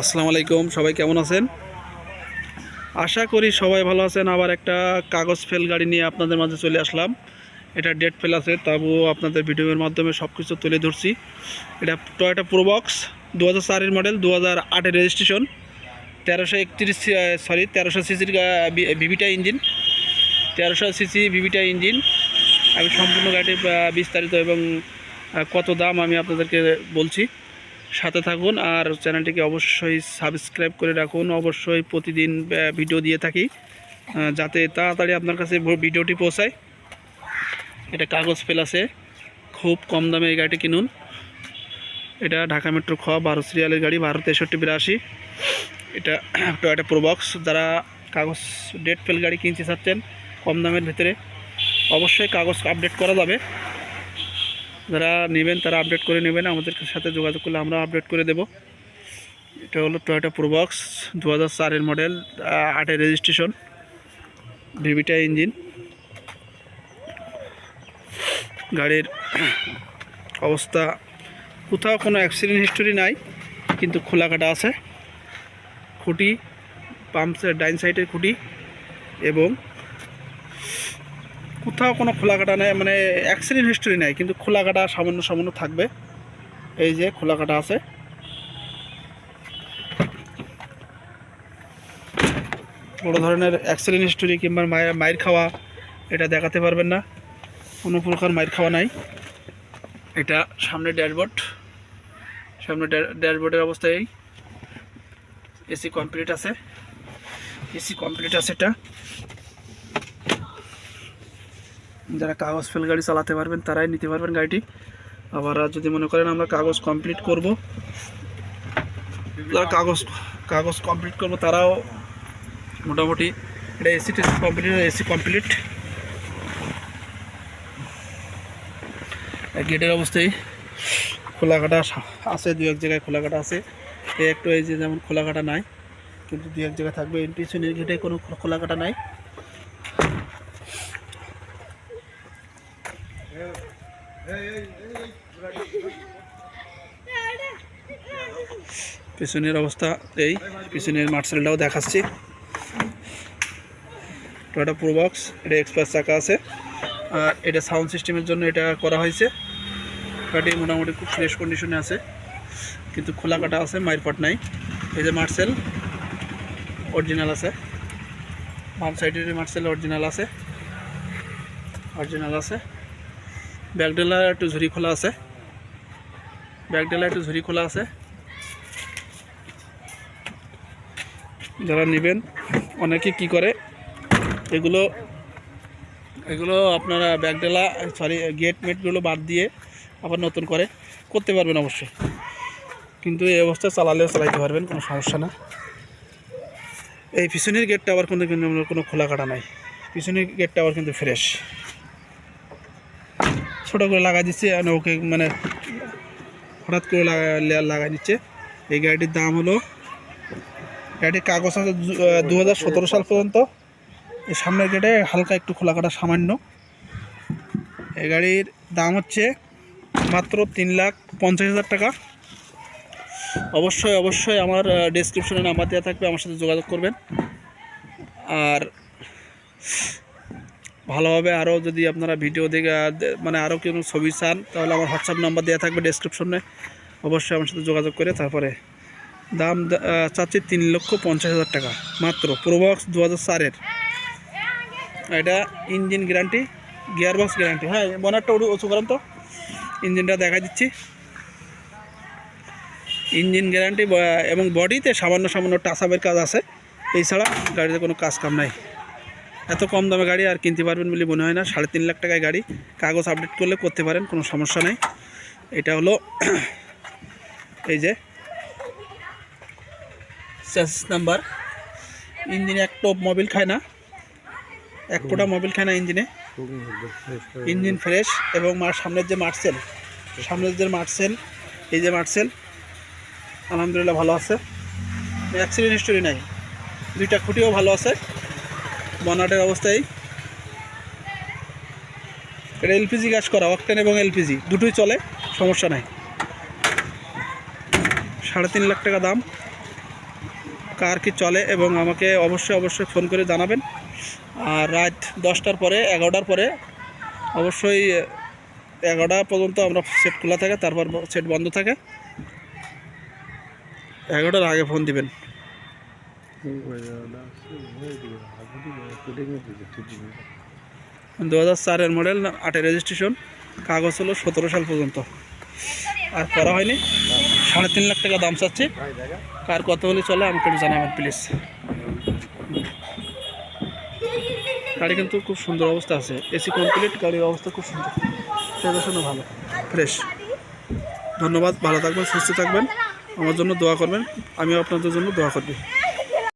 আসসালামু আলাইকুম সবাই কেমন আছেন? আশা করি সবাই ভালো আছেন। আবার একটা কাগজ ফেল গাড়ি নিয়ে আপনাদের মাঝে চলে আসলাম। এটা ডেট ফেল আছে তবুও আপনাদের ভিডিওর মাধ্যমে সব কিছু তুলে ধরছি। এটা টয়োটা প্রোবক্স দু হাজার চারের মডেল দু হাজার আটের রেজিস্ট্রেশন তেরোশো একত্রিশ সরি তেরোশো সিসির ভিভিটা ইঞ্জিন। তেরোশো সিসি ভিভিটা ইঞ্জিন। আমি সম্পূর্ণ আহ, বিস্তারিত এবং কত দাম আমি আপনাদেরকে বলছি। সাথে থাকুন আর চ্যানেলটিকে অবশ্যই সাবস্ক্রাইব করে রাখুন। অবশ্যই প্রতিদিন ভিডিও দিয়ে থাকি যাতে তাড়াতাড়ি আপনার কাছে ভিডিওটি পৌঁছায়। এটা কাগজ ফেল আছে। খুব কম দামে এই গাড়িটি কিনুন। এটা ঢাকা মেট্রো খ, বারো সিরিয়ালের গাড়ি, বারো তেষট্টি, বিরাশি। এটা টয়োটা প্রোবক্স যারা কাগজ ডেট ফেল গাড়ি কিনতে চাচ্ছেন, কম দামের ভিতরে অবশ্যই কাগজ আপডেট করা যাবে। যারা নেবেন তারা আপডেট করে নেবেন, আমাদের সাথে যোগাযোগ করলে আমরা আপডেট করে দেব। এটা হলো টয়োটা প্রোবক্স দু হাজার চারের মডেল আটের রেজিস্ট্রেশন ভিভিটা ইঞ্জিন গাড়ির অবস্থা, কোথাও কোনো অ্যাক্সিডেন্ট হিস্টোরি নাই, কিন্তু খোলা কাটা আছে। খুঁটি পাম্পসের ডাইন সাইডের খুঁটি এবং কোথাও কোনো খোলা কাটা নেই মানে অ্যাক্সিডেন্ট হিস্টোরি নাই, কিন্তু খোলা কাটা সামান্য সামান্য থাকবে। এই যে খোলা কাটা আছে। বড় ধরনের অ্যাক্সিডেন্ট হিস্টোরি কিংবা মায়ের মায়ের খাওয়া, এটা দেখাতে পারবেন না। কোনো প্রকার মায়ের খাওয়া নাই। এটা সামনে ড্যাশবোর্ড। সামনে ড্যাশবোর্ডের অবস্থা এই। এসি কমপ্লিট আছে। এসি কমপ্লিট আছে এটা। যারা কাগজ ফেল গাড়ি চালাতে পারবেন, তারাই নিতে পারবেন গাড়িটি। আবার যদি মনে করেন আমরা কাগজ কমপ্লিট করব, যারা কাগজ কাগজ কমপ্লিট করব, তারাও মোটামুটি এটা এসি টেসি কমপ্লিট এসি কমপ্লিট গেটের অবস্থায় খোলা কাটা আছে, দু এক জায়গায় খোলা কাটা আছে একটু এই যে যেমন খোলা কাটা নাই, কিন্তু দু এক জায়গায় থাকবে। পিছনের গেটে কোনো খোলা কাটা নাই। পিছনের অবস্থা এই, পিছনের মার্সেলটাও দেখাচ্ছি। টয়টা প্রোবক্স এটা এক্সপ্রেস চাকা আছে। আর এটা সাউন্ড সিস্টেমের জন্য এটা করা হয়েছে। গাড়ি মোটামুটি খুব ফ্রেশ কন্ডিশনে আছে। কিন্তু খোলা কাটা আছে, মায়ের পাট নাই। এই যে মার্সেল অরিজিনাল আছে। বাম সাইডের মার্সেল অরিজিনাল আছে। অরিজিনাল আছে। ব্যাকডেলা একটু ঝুরি খোলা আছে। ব্যাকডেলা একটু ঝুরি খোলা আছে। যারা নেবেন, অনেকে কি করে, এগুলো এগুলো আপনারা ব্যাকডেলা সরি গেট মেটগুলো বাদ দিয়ে আবার নতুন করে করতে পারবেন অবশ্যই। কিন্তু এই অবস্থায় চালালেও চালাইতে পারবেন, কোনো সমস্যা না। এই পিছনের গেটটা আবার কিন্তু কোনো খোলা কাটা নাই। পিছনের গেটটা আবার কিন্তু ফ্রেশ ছোটো করে লাগাই দিচ্ছে আর ওকে মানে হঠাৎ করে লাগা- দিচ্ছে। এই গাড়িটির দাম হলো, গাড়িটির কাগজ আছে দু হাজার সতেরো সাল পর্যন্ত। এই সামনের গেটে হালকা একটু খোলা কাটা সামান্য। এই গাড়ির দাম হচ্ছে মাত্র তিন লাখ পঞ্চাশ হাজার টাকা। অবশ্যই অবশ্যই আমার ডিসক্রিপশনে নাম্বার দেওয়া থাকবে, আমার সাথে যোগাযোগ করবেন। আর ভালোভাবে আরও যদি আপনারা ভিডিও দেখে মানে আরও কোনো ছবি চান, তাহলে আমার হোয়াটসঅ্যাপ নাম্বার দেওয়া থাকবে ডিসক্রিপশনে অবশ্যই আমার সাথে যোগাযোগ করে তারপরে দাম চাচ্ছি তিন লক্ষ পঞ্চাশ হাজার টাকা। মাত্র প্রোবক্স দু হাজার চারের। এটা ইঞ্জিন গ্যারান্টি গিয়ারবক্স গ্যারান্টি হ্যাঁ বনারটা উঁচু উঁচু করেন তো। ইঞ্জিনটা দেখা দিচ্ছি। ইঞ্জিন গ্যারান্টি এবং বডিতে সামান্য সামান্য টাসাবের কাজ আছে। এছাড়া গাড়িতে কোনো কাজ কাম নাই। এত কম দামে গাড়ি আর কিনতে পারবেন বলে মনে হয় না। সাড়ে তিন লাখ টাকায় গাড়ি। কাগজ আপডেট করলে করতে পারেন, কোনো সমস্যা নেই। এটা হলো এই যে নাম্বার ইঞ্জিনে এক টপ মোবিল খায় না। এক ফোঁটা মোবিল খায় না ইঞ্জিনে। ইঞ্জিন ফ্রেশ এবং মার সামনের যে মার্সেল, সামনের যে মার্সেল, এই যে মার্সেল, আলহামদুলিল্লাহ ভালো আছে। অ্যাক্সিডেন্ট হিস্টোরি নাই। দুইটা খুঁটিও ভালো আছে। বনাটের অবস্থায়। এটা এলপিজি গ্যাস করা, অকটেন এবং এলপিজি, দুটোই চলে, সমস্যা নাই। সাড়ে তিন লাখ টাকা দাম। কার কি চলে এবং আমাকে অবশ্যই অবশ্যই ফোন করে জানাবেন। আর রাত দশটার পরে, এগারোটার পরে, অবশ্যই এগারোটা পর্যন্ত আমরা সেট খোলা থাকে, তারপর সেট বন্ধ থাকে। এগারোটার আগে ফোন দিবেন। দু হাজার চারের মডেল আটের রেজিস্ট্রেশন কাগজ হলো সতেরো সাল পর্যন্ত। আর করা হয়নি, সাড়ে তিন লাখ টাকা দাম চাচ্ছি। কার কত হলে চলে, আমাকে একটু জানাবেন প্লিজ গাড়ি কিন্তু খুব সুন্দর অবস্থা আছে, এসি কমপ্লিট গাড়ির অবস্থা খুব সুন্দর। দেখাশোনা ভালো। ফ্রেশ ধন্যবাদ, ভালো থাকবেন, সুস্থ থাকবেন। আমার জন্য দোয়া করবেন, আমিও আপনাদের জন্য দোয়া করবি।